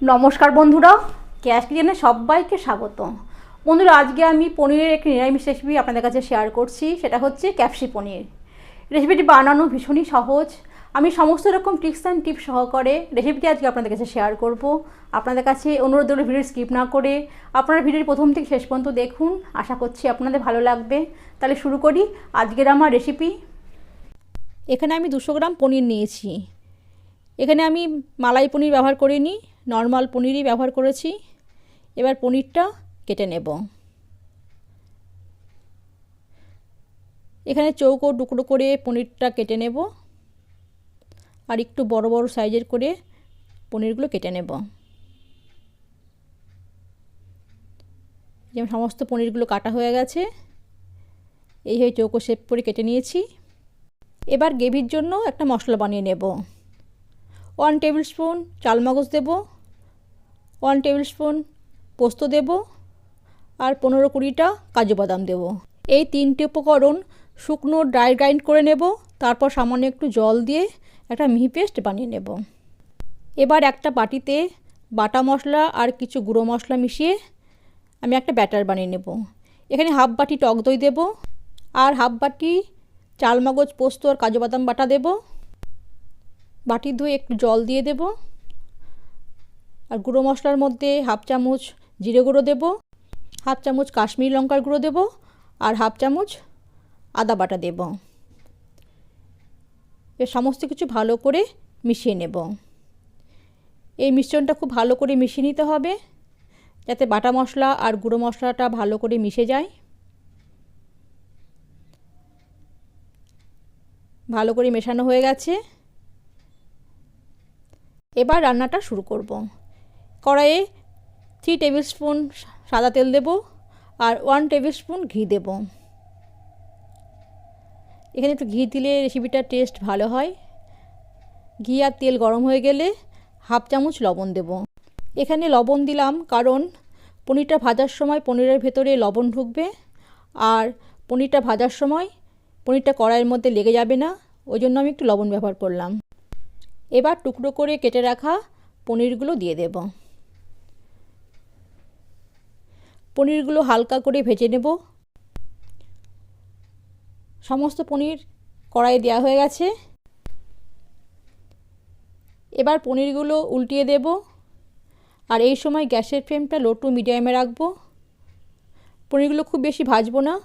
নমস্কার বন্ধুরা ক্যাশ কিচেনে সবাইকে স্বাগত বন্ধুরা, আজকে আমি পনিরের একটি নিরামিষ রেসিপি আপনাদের কাছে শেয়ার করছি, সেটা হচ্ছে ক্যাপসি পনির। রেসিপিটি বানানো ভীষণই সহজ। আমি সমস্ত রকম ট্রিক্স অ্যান্ড টিপস সহকারে রেসিপিটি আজকে আপনাদের কাছে শেয়ার করব। আপনাদের কাছে অনুরোধ হলো ভিডিও স্কিপ না করে। আপনারা ভিডিওর প্রথম থেকে শেষ পর্যন্ত দেখুন। আশা করছি আপনাদের ভালো লাগবে। তাহলে শুরু করি আজকের আমার রেসিপি এখানে আমি দুশো গ্রাম পনির নিয়েছি। এখানে আমি মালাই পনির ব্যবহার করিনি। নর্মাল পনিরই ব্যবহার করেছি। এবার পনিরটা কেটে নেব। এখানে চৌকো টুকরো করে পনিরটা কেটে নেব। আর একটু বড় বড় সাইজের করে পনিরগুলো কেটে নেব। যেমন সমস্ত পনিরগুলো কাটা হয়ে গেছে এইভাবে চৌকো শেপ করে কেটে নিয়েছি। এবার গ্রেভির জন্য একটা মশলা বানিয়ে নেব। ওয়ান টেবিল স্পুন চালমগজ দেব। ওয়ান টেবিল স্পুন পোস্ত দেব আর পনেরো কুড়িটা কাজু বাদাম দেব। এই তিনটে উপকরণ শুকনো ড্রাই গ্রাইন্ড করে নেব, তারপর সামান্য একটু জল দিয়ে একটা মিহি পেস্ট বানিয়ে নেব। এবার একটা বাটিতে বাটা মশলা আর কিছু গুঁড়ো মশলা মিশিয়ে আমি একটা ব্যাটার বানিয়ে নেব। এখানে হাফ বাটি টক দই দেব আর হাফ বাটি চালমগজ পোস্ত আর কাজু বাদাম বাটা দেব। বাটি ধুয়ে একটু জল দিয়ে দেব। আর গুঁড়ো মশলার মধ্যে হাফ চামচ জিরে গুঁড়ো দেবো, হাফ চামচ কাশ্মীরি লঙ্কার গুঁড়ো দেবো আর হাফ চামচ আদা বাটা দেব। এ সমস্ত কিছু ভালো করে মিশিয়ে নেব। এই মিশ্রণটা খুব ভালো করে মিশিয়ে নিতে হবে, যাতে বাটা মশলা আর গুঁড়ো মশলাটা ভালো করে মিশে যায়। ভালো করে মেশানো হয়ে গেছে। এবার রান্নাটা শুরু করব। কড়াইয়ে থ্রি টেবিল স্পুন সাদা তেল দেব আর ওয়ান টেবিল স্পুন ঘি দেব। এখানে একটু ঘি দিলে রেসিপিটার টেস্ট ভালো হয়। ঘি আর তেল গরম হয়ে গেলে হাফ চামচ লবণ দেব। এখানে লবণ দিলাম কারণ পনিরটা ভাজার সময় পনিরের ভেতরে লবণ ঢুকবে আর পনিরটা ভাজার সময় পনিরটা কড়াইয়ের মধ্যে লেগে যাবে না, ওই জন্য আমি একটু লবণ ব্যবহার করলাম। এবার টুকরো করে কেটে রাখা পনিরগুলো দিয়ে দেব। পনিরগুলো হালকা করে ভেজে নেব। সমস্ত পনির কড়াই দেওয়া হয়ে গেছে। এবার পনিরগুলো উল্টিয়ে দেব। আর এই সময় গ্যাসের ফ্লেমটা লো টু মিডিয়ামে রাখব। পনিরগুলো খুব বেশি ভাজবো না।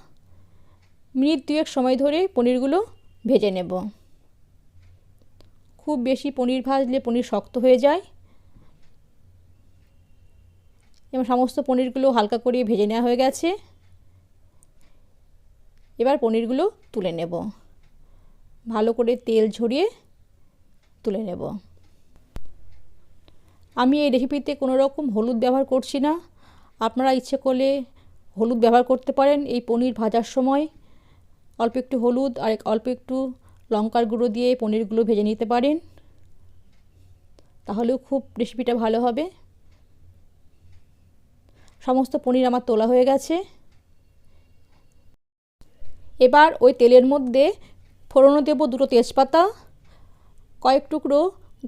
মিনিট দুয়েক সময় ধরে পনিরগুলো ভেজে নেব। খুব বেশি পনির ভাজলে পনির শক্ত হয়ে যায়। এবং সমস্ত পনিরগুলো হালকা করে ভেজে নেওয়া হয়ে গেছে। এবার পনিরগুলো তুলে নেব। ভালো করে তেল ঝরিয়ে তুলে নেব। আমি এই রেসিপিতে কোনো রকম হলুদ ব্যবহার করছি না। আপনারা ইচ্ছে করলে হলুদ ব্যবহার করতে পারেন এই পনির ভাজার সময়। অল্প একটু হলুদ আর অল্প একটু লঙ্কার গুঁড়ো দিয়ে পনিরগুলো ভেজে নিতে পারেন। তাহলেও খুব রেসিপিটা ভালো হবে। সমস্ত পনির আমার তোলা হয়ে গেছে। এবার ওই তেলের মধ্যে ফোড়নো দেব দুটো তেজপাতা, কয়েক টুকরো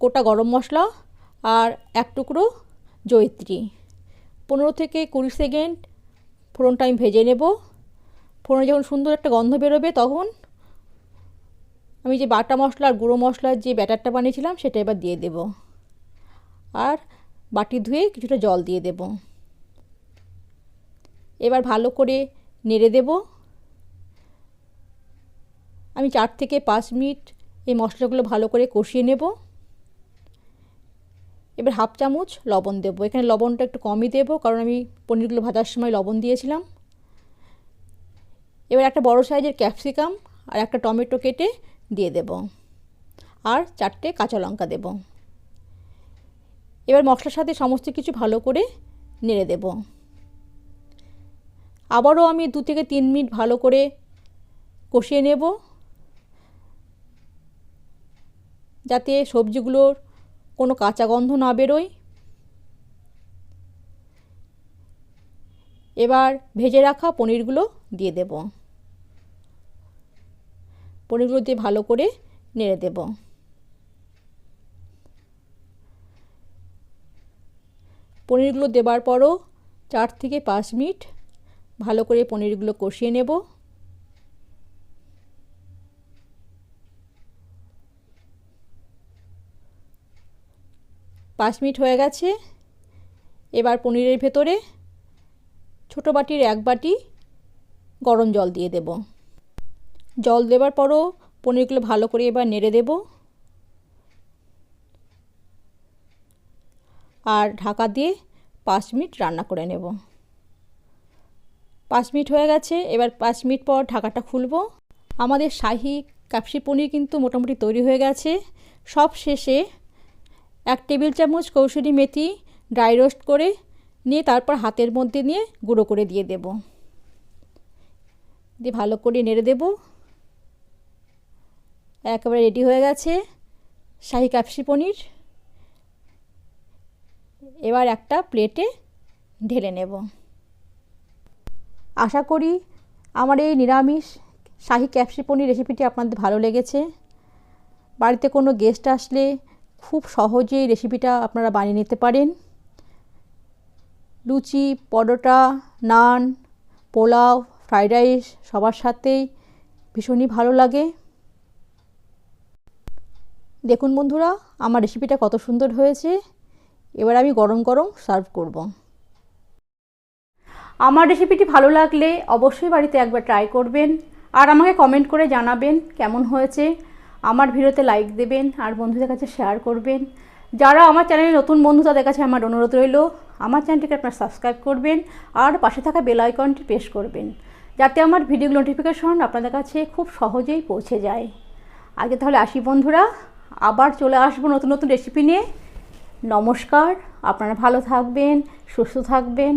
গোটা গরম মশলা আর এক টুকরো জয়িত্রী। পনেরো থেকে কুড়ি সেকেন্ড ফোড়নটা আমি ভেজে নেব। ফোড়নে যখন সুন্দর একটা গন্ধ বেরোবে তখন আমি যে বাটা মশলা আর গুঁড়ো মশলার যে ব্যাটারটা বানিয়েছিলাম সেটা এবার দিয়ে দেব। আর বাটি ধুয়ে কিছুটা জল দিয়ে দেব। এবার ভালো করে নেড়ে দেব। আমি চার থেকে পাঁচ মিনিট এই মশলাগুলো ভালো করে কষিয়ে নেব। এবার হাফ চামচ লবণ দেবো। এখানে লবণটা একটু কমই দেবো, কারণ আমি পনিরগুলো ভাজার সময় লবণ দিয়েছিলাম। এবার একটা বড় সাইজের ক্যাপসিকাম আর একটা টমেটো কেটে দিয়ে দেব। আর চারটে কাঁচা লঙ্কা দেব। এবার মশলার সাথে সমস্ত কিছু ভালো করে নেড়ে দেব। আবারও আমি দু থেকে তিন মিনিট ভালো করে কষিয়ে নেব, যাতে সবজিগুলোর কোনো কাঁচা গন্ধ না বেরোয়। এবার ভেজে রাখা পনিরগুলো দিয়ে দেব। পনিরগুলো দিয়ে ভালো করে নেড়ে দেব। পনিরগুলো দেবার পরও চার থেকে পাঁচ মিনিট ভালো করে পনিরগুলো কষিয়ে নেব। পাঁচ মিনিট হয়ে গেছে। এবার পনিরের ভেতরে ছোটো বাটির এক বাটি গরম জল দিয়ে দেব। জল দেবার পরও পনিরগুলো ভালো করে এবার নেড়ে দেব। আর ঢাকা দিয়ে পাঁচ মিনিট রান্না করে নেব। পাঁচ মিনিট হয়ে গেছে, এবার পাঁচ মিনিট পর ঢাকাটা খুলবো। আমাদের শাহি কাপসি পনির কিন্তু মোটামুটি তৈরি হয়ে গেছে। সব শেষে এক টেবিল চামচ কৌশলী মেথি ড্রাই রোস্ট করে নিয়ে তারপর হাতের মধ্যে নিয়ে গুঁড়ো করে দিয়ে দেব। দিয়ে ভালো করে নেড়ে দেব। একেবারে রেডি হয়ে গেছে শাহি কাপসি পনির। এবার একটা প্লেটে ঢেলে নেব। আশা করি আমার এই নিরামিষ শাহি ক্যাপসি পনির রেসিপিটি আপনাদের ভালো লেগেছে। বাড়িতে কোনো গেস্ট আসলে খুব সহজেই রেসিপিটা আপনারা বানিয়ে নিতে পারেন। লুচি, পরোটা, নান, পোলাও, ফ্রাইড রাইস সবার সাথেই ভীষণই ভালো লাগে। দেখুন বন্ধুরা, আমার রেসিপিটা কত সুন্দর হয়েছে। এবার আমি গরম গরম সার্ভ করব। আমার রেসিপিটি ভালো লাগলে অবশ্যই বাড়িতে একবার ট্রাই করবেন। আর আমাকে কমেন্ট করে জানাবেন কেমন হয়েছে। আমার ভিডিওতে লাইক দেবেন আর বন্ধুদের কাছে শেয়ার করবেন। যারা আমার চ্যানেলে নতুন বন্ধু, তাদের কাছে আমার অনুরোধ রইল, আমার চ্যানেলটিকে আপনারা সাবস্ক্রাইব করবেন আর পাশে থাকা বেল আইকনটি প্রেস করবেন। যাতে আমার ভিডিও নোটিফিকেশন আপনাদের কাছে খুব সহজেই পৌঁছে যায়। আজকে তাহলে আসি বন্ধুরা, আবার চলে আসব নতুন নতুন রেসিপি নিয়ে। নমস্কার, আপনারা ভালো থাকবেন, সুস্থ থাকবেন।